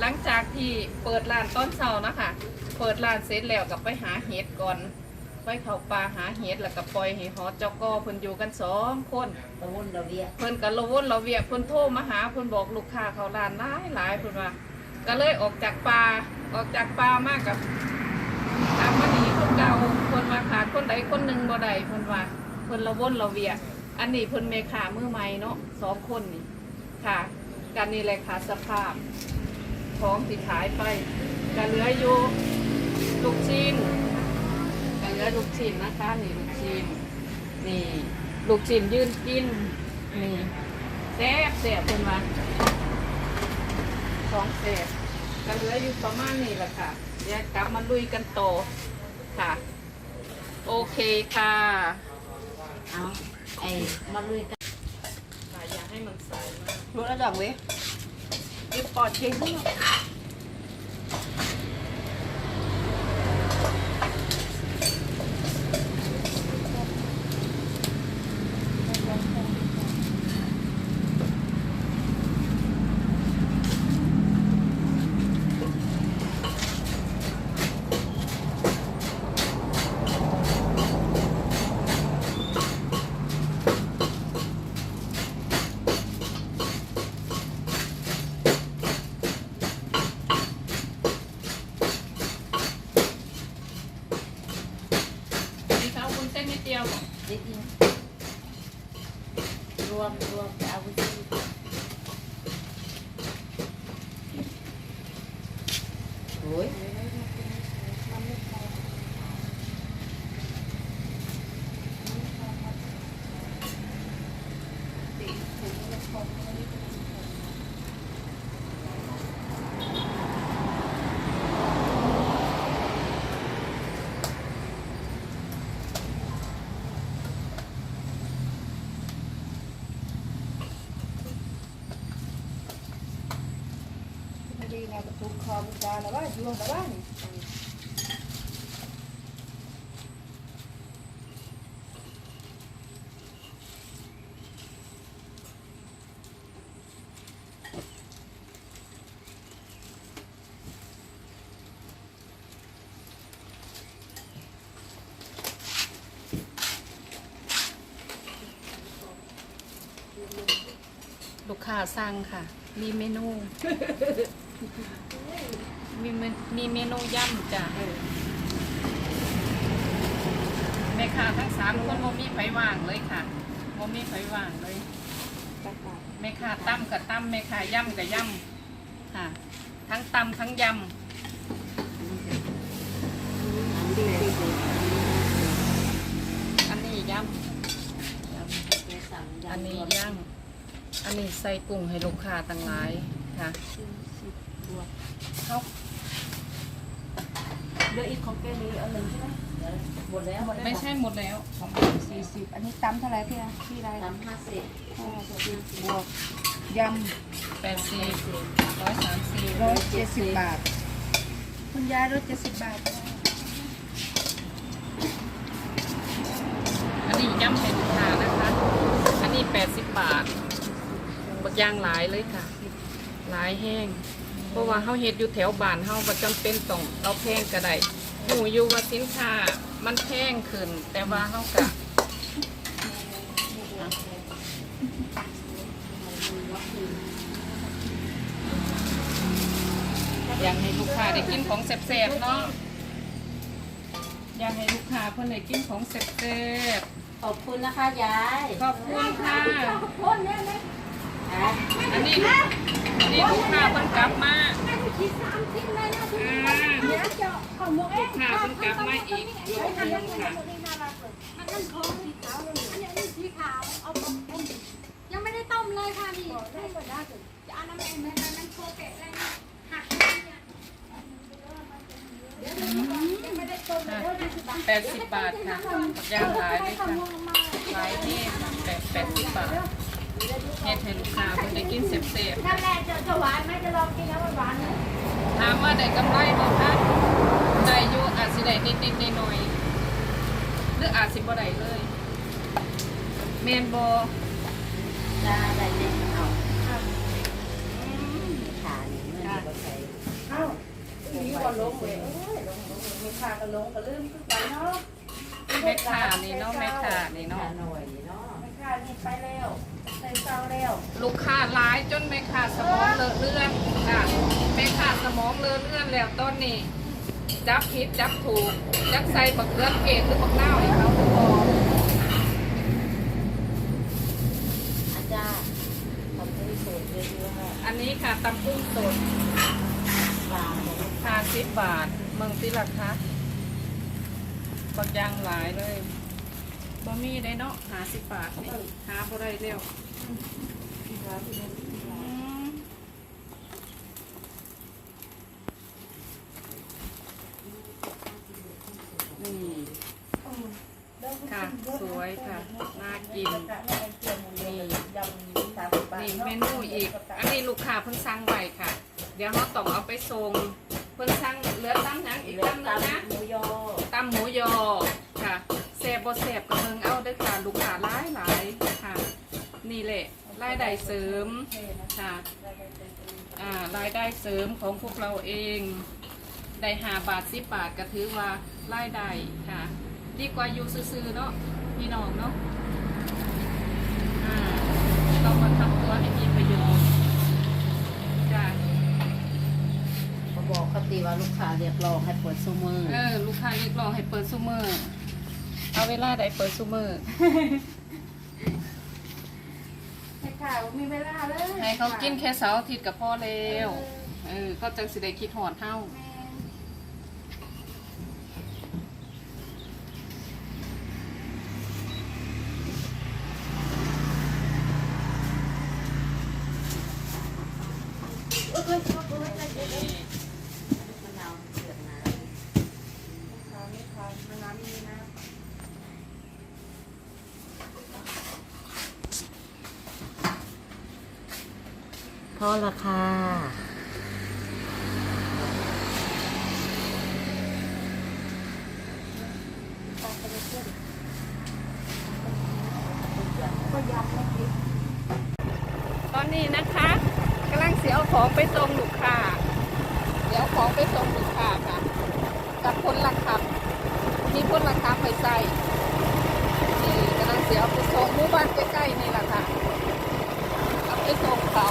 หลังจากที่เปิดร้านต้นเสาร์นะคะ เปิดร้านเสร็จแล้วกับไปหาเห็ดก่อน ไปเขาป่าหาเห็ดแล้วก็ปล่อยให้หอเจ้ากอเพิ่นอยู่กันสองคนตะวันเราเรียกเพิ่นก็ระวนเราเวียกเพิ่นโทรมาหาเพิ่นบอกลูกค้าเขาร้านหลายหลายเพิ่นว่าก็เลยออกจากป่าออกจากป่ามากกับตามมานีคนเก่าคนมาขาดคนใดคนหนึ่งบ่ได้เพิ่นว่าเพิ่นระวนเราเวียกอันนี้เพิ่นเมขามือใหม่เนาะสองคนนี่ค่ะกันนี่แหละค่ะสภาพ ของที่ขายไปก็เหลืออยู่ลูกชิ้นก็เหลือลูกชิ้นนะคะนี่ลูกชิ้นนี่ลูกชิ้นยืนกินนี่แซ่บแซ่บเพิ่นว่าของแซ่บก็เหลืออยู่ประมาณนี้แหละค่ะเดี๋ยวกลับมาลุยกันโตอค่ะ โอเคค่ะเอาไอ้มาลุยกันค่ะอย่าให้มันใสมากรู้แล้วจังเว้ยรีบ ปอดเก่งขึ้นม เส้นนิดเดียวบอกเด็กอินรวมรวมจะเอาไปซื้ นะกระตุกคอมันจาแล้วว่ายวงแต่ว่านี่ลูกค้าสั่งค่ะ มีเมนู มีเมมีเมนูย่ำจ้ะแม่ค้าทั้งสามคนโมมีไฟว่างเลยค่ะโมมีไฟว่างเลยแม่ค้าตั้มกับตั้มแม่ค้าย่ำกับย่ำค่ะ ทั้งตำทั้งยำอันนี้ย่ำอันนี้ย่างอันนี้ใส่กุ้งให้ลูกค้าต่างหลาย ค่ะเขาเดืออีกของแกนี้เอาหนึ่งใช่ไหมหมดแล้วหมดแล้วไม่ใช่หมดแล้วสองสี่สิบอันนี้ตำเท่าไหร่พี่อะพี่ไรทำห้าสิบห้าสิบบวกยแปดสิบร้อยสามสิบำร้อยเจ็ดสิบบาท คุณยายร้อยเจ็ดสิบบาท อันนี้ย่ำให้ลูกค้านะคะ อันนี้แปดสิบบาทบักย่างหลายเลยค่ะ หลายแห้งเพราะว่าเฮาเฮ็ดอยู่แถวบ้านเฮาบ่จำเป็นต้องเอาแพงก็ได้หนูอยู่ว่าสินค้ามันแพงขึ้น แต่ว่าเฮาก็อยากให้ลูกค้าได้กินของแซ่บๆเนาะอยากให้ลูกค้าเพิ่นได้กินของแซ่บขอบคุณนะคะยาย ๆขอบคุณค่ะคนเนี่ยนะอะอันนี้อั นนี้ลูกค้าเพิ่นกลับมาให้กูคิดสามชิ้นเลยนะคุณอ่าเดี๋ยวจะของหมกเอ๊ะค่ะเพิ่นกลับมาอีกรอบหนึงค่ะมันนั่นของสีขาเลยอันนี้อันนี้สีขาวเอาต้มต้มยังไม่ได้ต้มเลยค่ะนี่ได้ก็ได้จะเอาน้ำแอนมันมันโคเกะอะไรนี่หักเนี่ยเดี๋ยวยังไม่ได้ต้มเลยนะสิบาทแปดสิบบาทค่ะยางหลายเลยค่ะหลายที่แปดแปดสิบบาท เฮ็ดให้ลูกค้าเพิ่นได้กินเสพนั่นแหละจะจะหวานไหมจะลองกินแล้วหวานไหมๆถามว่าได้กำไรบ่คะได้อยู่อาจสิได้นิดๆหน่อยๆหรืออาจสิบ่ได้เลยแม่นบ่ได้ได้เนี่ยเอาขานี่เมื่อเราใส่ก็ลงเว้ยเอ้ยลงลงไม่ค่าก็ลงก็ลืมคือกันเนาะแม่ค้านี่เนาะแม่ค้านี่หน่เนาะหน่อยเนาะ ไม่ค่านี่ไปแล้ว ใส่เศร้าแล้วลูกค้าร้ายจนแม่ค้าสมองเลอะเลือนค่ะแม่ค้าสมองเลอะเลือนแล้วตอนนี้จับผิดจับถูกจักใส่บักเลือเกตหรือบักเน่าวให้เขาทุกคนอาจารย์ทำให้สดเยอะๆค่ะอันนี้ค่ะตำกุ้งสดปลาหมดค่าสิบบาทเมืองติราคาบักอยางหลายเลย บ่มีได้เนาะหาสิบบาทนี่หาบ่ได้เร็วอืมนี่ค่ะ สวยค่ะ น่ากิน นี่ยำสามบาทนี่เมนูอีก อันนี้ลูกค้าเพิ่นสั่งไว้ค่ะ เดี๋ยวเราต้องเอาไปส่งเพิ่นสั่งเหลือตั้งหยังอีกเลือตั้ดงหนึงตำนะหมูยอตำหมูยอค่ะแซ่ บบ่แซ่บกับเมืองเอาเด้อค่ะลูกค้าหลายหลายค่ะ นี่แหละรายได้เสริมค่ะอ่ารายได้เสริมของพวกเราเองได้หาบาทสิบบาทก็ถือว่ารายได้ค่ะ ดีกว่าอยู่ซื่อๆเนาะพี่น้องเนาะอ่าต้องมาทำตัวให้มีประโยชน์จ้ะ เขาบอกเขาตีว่าลูกค้าเรียกร้องให้เปิดซูมือ เออลูกค้าเรียกร้องให้เปิดซูเมอร์ เอาเวลาใดเปิดซูเมอร์ให้ข่าวมีเวลาเลยให้เขากินแค่เสาร์อาทิตย์กับพ่อแล้วเออเขาจังสิได้คิดหอดเท่ามะนาวเสือกน้ ข่าวไม่ข่าวมันน้ำมีนะำพ อราคาก็ยำไม่คิดตอนนี้นะคะกำลังเสียเอาของไปส่งลูกค้าเดี๋ยวของไปส่งลูกค้าค่ะกับคนละขับมีคนละขับไปใส่นี่กำลังเสียเอาไปส่งหมู่บ้านใกล้ๆนี่แหละค่ะเอาไปส่งเขา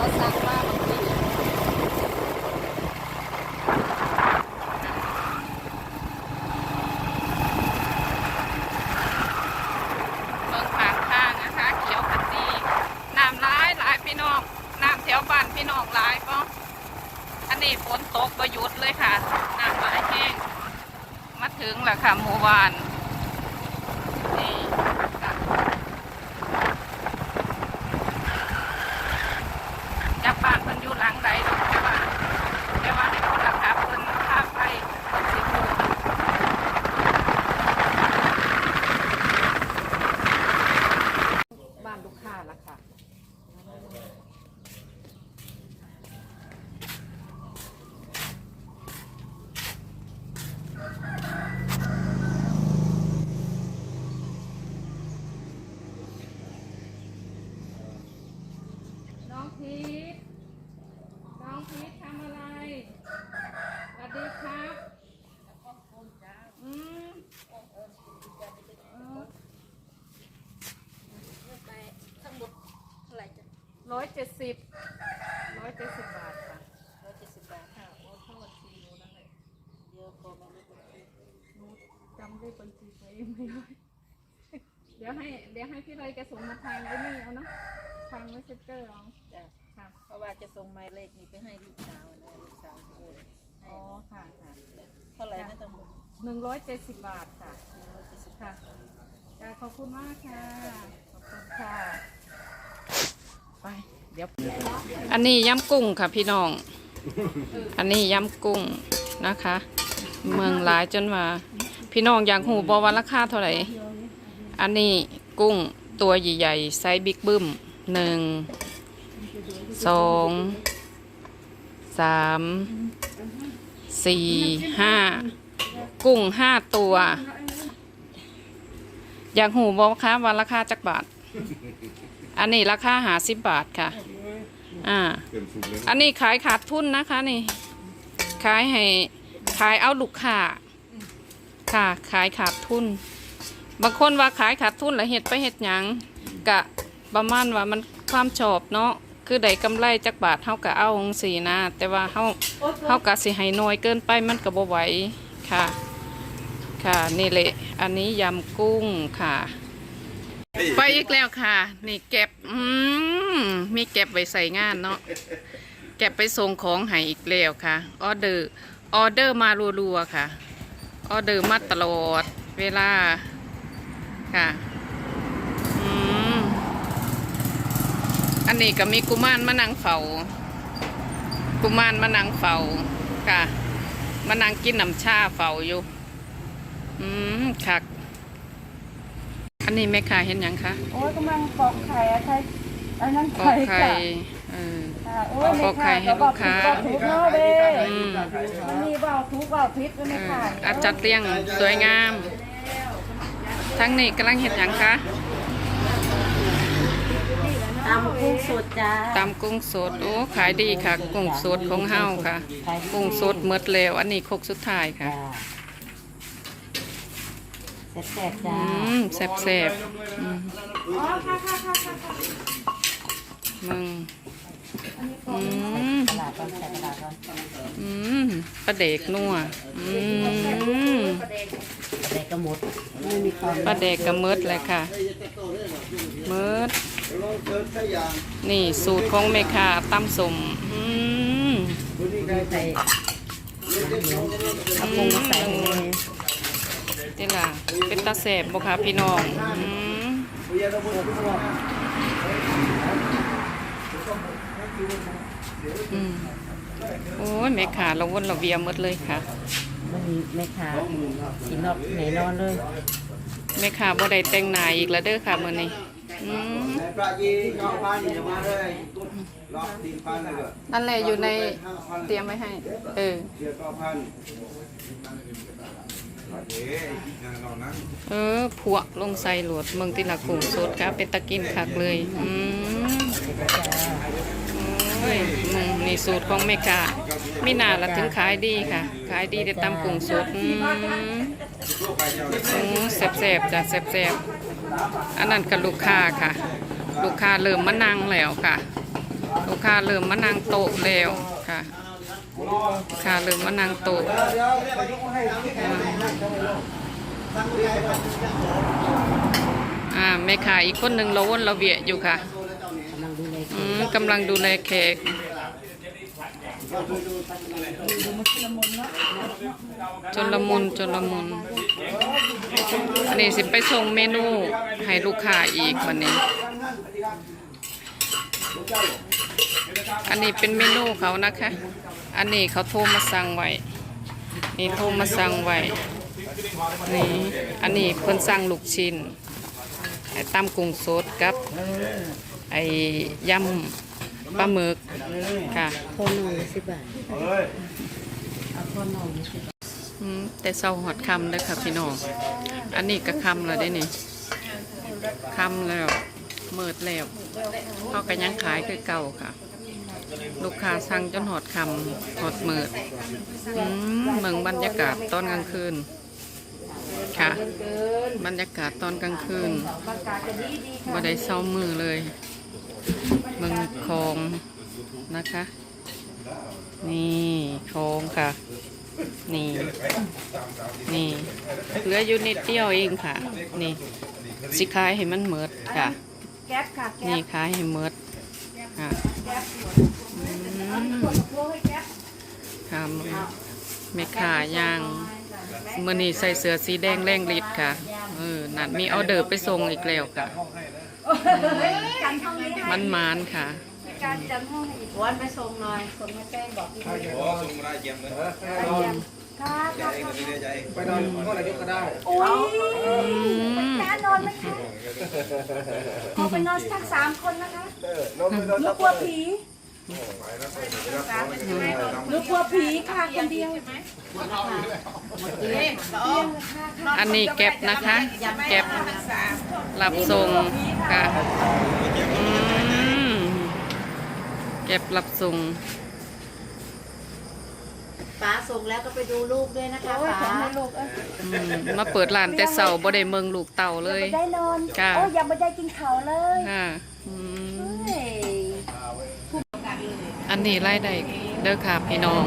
เขาสั่งมาบางทีเมืองผ่านข้างนะคะ เขียวขจีน้ำร้ายหลายพี่น้อง น้ำแถวบ้านพี่น้องหลายก็อันนี้ฝนตกประยุทธ์เลยค่ะ น้ำไหลแห้ง มาถึงแล้วค่ะหมู่บ้าน นี่ค่ะจากบ้านเพิ่นอยู่หลังใดดอกแต่ว่าแต่ว่าให้คนละครับเพิ่นพาไปเพิ่นสิพูดบ้านลูกค้าละค่ะ น้องพีทน้องพีททำอะไร สวัสดีครับอืม ร้อยเจ็ดสิบร้อยเจ็ดสิบบาทค่ะร้อยเจ็ดสิบบาทค่ะโอ้เข้าบัญชีหนูแล้วเลยเยอะพอไหมลูกหนูจำได้บัญชีตัวเองไม่ได้เดี๋ยวให้เดี๋ยวให้พี่ไรแกส่งมาทางไอ้นี่เอาเนาะทางเมสเซนเจอร์เอาจ้ะค่ะเพราะว่าจะส่งหมายเลขนี้ไปให้ลูกสาวนะลูกสาวโอนอ๋อค่ะค่ะเท่าไหร่ไม่ต้งบอกหนึ่งร้อยเจ็ดสิบบาทค่ะค่ะจ้ะขอบคุณมากค่ะขอบคุณค่ะ ไปเดี๋ยวอันนี้ยำกุ้งค่ะพี่น้อง อันนี้ยำกุ้งนะคะ เมืองหลายจนว่าพี่น้องอยากหูบอว่าราคาเท่าไหร่อันนี้กุ้งตัวใหญ่ๆไซส์บิ๊กบึ้มหนึ่งสองสามสี่ห้ากุ้งห้าตัว อยากหูบอกคะว่าราคาจักบาท อันนี้ราคาหาสิบบาทค่ะ อ่าอันนี้ขายขาดทุนนะคะนี่ ขายให้ขายเอาลูกค้าค่ะ ขายขาดทุน บางคนว่าขายขาดทุนแล้วเฮ็ดไปเฮ็ดหยังกะประมาณว่ามันความชอบเนาะคือได้กำไรจักบาทเฮาก็เอาจังซี่นะ แต่ว่าเฮาเฮาก็สิให้น้อยเกินไปมันก็บ่ไหวค่ะ ค่ะนี่แหละ อันนี้ยำกุ้งค่ะ ไปอีกแล้วค่ะ นี่เก็บอืมมีเก็บไว้ใส่งานเนาะเก็บไปส่งของให้อีกแล้วค่ะ ออเดอร์ ออเดอร์มารัวๆค่ะ ออเดอร์มาตลอด เวลา ค่ะอืมอันนี้ก็มีกุมารมานั่งเฝ้า กุมารมานั่งเฝ้าค่ะมานั่งกินน้ำชาเฝ้าอยู่ อืมคัก อันนี้แม่ค้าเห็นหยังคะโอ้ยกำลังปอกไข่อะไข่อันนั้นปอไข่กไข่ค่ะเออ อ่าโอ้ยปอกไข่ให้ลูกค้าบอกถูกเนาะเว้ยอืมมันมีเบาทุกเบาพิษก็เอไม่อขายอาจัดเรียงสวยงาม ทั้งนี้กำลังเห็นหยังคะตำกุ้งสดจ้าตำกุ้งสด โอ้ขายดีค่ะ กุ้งสดของเฮาค่ะ กุ้งสดหมดแล้ว อันนี้ครกสุดท้ายค่ะ จ้า แซ่บๆอืจ้ามแซ่บๆอืมอ๋อค่ะค่ะค่ะค่ะค่ะมึงอืมตลาดก่อนใส่ตลาดก่อนอืมปลาเด็กนัวอืมแต่ก็หมดไม่มีความปลาเด็กก็หมืดเลยค่ะหมืดนี่สูตรของแม่ค้าตำสมอืมใส่เอากุ้งมาใส่เลย นี่ล่ะเป็นตาแสบบ่ค่ะพี่น้องอืมอืมโอ้ยแม่ค้าเราวนเราเวียหมดเลยค่ะมันมีแม่ค้าสีนอกไหนนอนเลยแม่ค้าบ่ได้แต่งหน้าอีกแล้วเด้อค่ะมื้อนี้ อืมปลาจีเก้าพันอย่ามาเลยรอบตีพันเลยก็นั่นแหละอยู่ในเตรียมไว้ให้ เออเสียเก้าพันเออีกงานเรานั้นเออพวกลงใส่หลดเมืองติละกุ้งสดค่ะเป็นตะกินคักเลยอืมโอ้ยมึงนี่สูตรของแม่กามีหนาละถึงขายดีค่ะ ขายดีได้ตำกุ้งสดอืมโอ้แซ่บๆจ้ะแซ่บๆ อันนั้นกับลูกค้าค่ะ ลูกค้าเริ่มมานั่งแล้วค่ะ ลูกค้าเริ่มมานั่งโต๊ะแล้วค่ะลูกค้าเริ่มมานั่งโต๊ะอ่าแม่ค้าอีกคนหนึ่งเราวนเราเวียอยู่ค่ะกำลังดูเลยอืมกำลังดูแลแขก จนละมุนจนละมุนอันนี้สิไปส่งเมนูให้ลูกค้าอีกวันนี้ อันนี้เป็นเมนูเขานะคะ อันนี้เขาโทรมาสั่งไว้ นี่โทรมาสั่งไว้ นี่ อันนี้เพิ่นสั่งลูกชิ้นไอ้ตำกุ้งสดกับ ไอ้ยำ ปลาหมึกค่ะโคนหน่อยสิบบาทเอาโคนหน่อยสิบบาทอืมแต่เศร้าหอดคำเด้อค่ะพี่น้อง อันนี้ก็คำแล้วได้นี่คำแล้วเมิดแล้วเขาก็ยังขายคือเก่าค่ะ ลูกค้าสั่งจนหอดคำหอดเมิดอืมเมืองบรรยากาศตอนกลางคืนค่ะบรรยากาศตอนกลางคืนบ่ได้เศร้ามือเลย เมืองคลองนะคะ นี่คลองค่ะ นี่ นี่เหลืออยู่นิดเดียวเองค่ะ นี่สิขายให้มันเมิดค่ะแก๊ปค่ะแก๊นี่ปขายให้เมิดค่ะอืมค่ะไม่ขาย่างมื่อนี้ใส่เสื้อสีแดงแรงฤทธิ์ค่ะ เออ นั่นมีออเดอร์ไปส่งอีกแล้วค่ะ กันห้องนี้ให้มันมานๆค่ะการจำห้องให้อีกวันไปส่งหน่อยส่งมาแจ้งบอกที่โอ้ส่งมาได้เยี่ยมเลยค่ะใจเองก็ดีใจเองไปนอนก็นายกก็ได้อุ้ยอืมแม่นอนไหมคะขอไปนอนสักสามคนนะคะนอนไปนอนหนูกลัวผีห นูกลัวผีค่ะคนเดียวอันนี้เก็บนะคะเก็บรับส่งค่ะอืมเก็บรับส่งป๋าส่งแล้วก็ไปดูลูกด้วยนะคะโอ้ยป๋าขอให้ลูกเอออืมมาเปิดร้านแต่เช้าบ่ได้เมืองลูกเต่าเลยไม่ได้นอนจ้ะโอ้ยยังไม่ได้กินข้าวเลยค่ะอืมเฮ้ย อันนี้รายได้เด้อค่ะพี่น้อง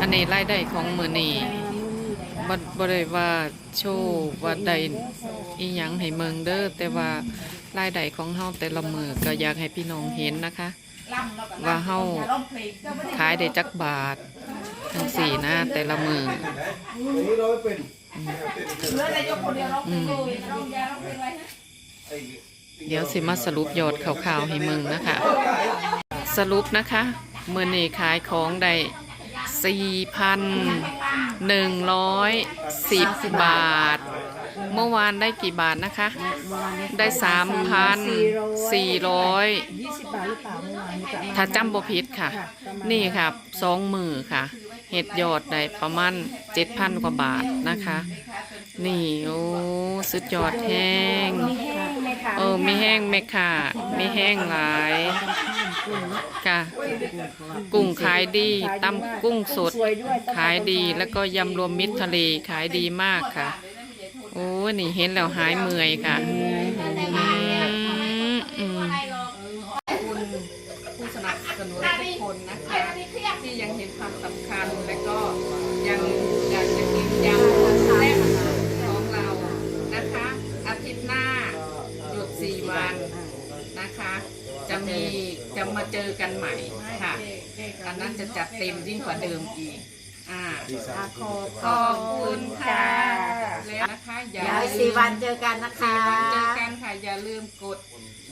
อันนี้รายได้ของมือนีบ่บ่ได้ว่าโชว์ว่าได้อีหยังให้เมืองเด้อแต่ว่ารายได้ของเฮาแต่ละมือก็อยากให้พี่น้องเห็นนะคะ ว่าเฮาขายได้จักบาทจังสี่นะแต่ละมือนี่เม่เป็นอืมเดี๋ยวสิมาสรุปยอดข่าวๆให้มึงนะคะ สรุปนะคะเมื่อนี้ขายของได้4,110 บาท เมื่อวานได้กี่บาทนะคะ ได้ 3,400 ยี่สิบบาทหรือเปล่าเมื่อวานนี้ประมาถ้าจำบ่ผิดค่ะ นี่ครับสองมือค่ะ เห็ดยอดได้ประมาณเจ็ดพันกว่าบาทนะคะ นี่โอ้สุดยอดแห้ง เออมีแห้งไหมคะเออมีแห้งหมค่ะมี แห้งหลายค่ะ กุ้งขายดีตำกุ้งสด สวยด้วยขายดีแล้วก็ยำรวมมิตรทะเลขายดีมากค่ะ โอ้นี่เห็นแล้วหายเมื่อยค่ะอื จะมาเจอกันใหม่ค่ะ อันนั้นจะจัดเต็มยิ่งกว่าเดิมอีกอ่าอะขอบขอบคุณค่ะแล้วนะคะอย่าเดี๋ยวอีกลืสี่มวันเจอกันนะคะเจอกันค่ะอย่าลืมกด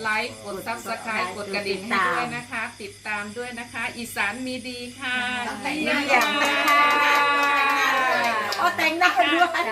ไลค์กดซับสไครต์กดกระดิ่งให้ด้วยนะคะ ติดตามด้วยนะคะ อีสานมีดีค่ะ แต่งหน้าอย่างนะคะโอ้แต่งหน้าด้วย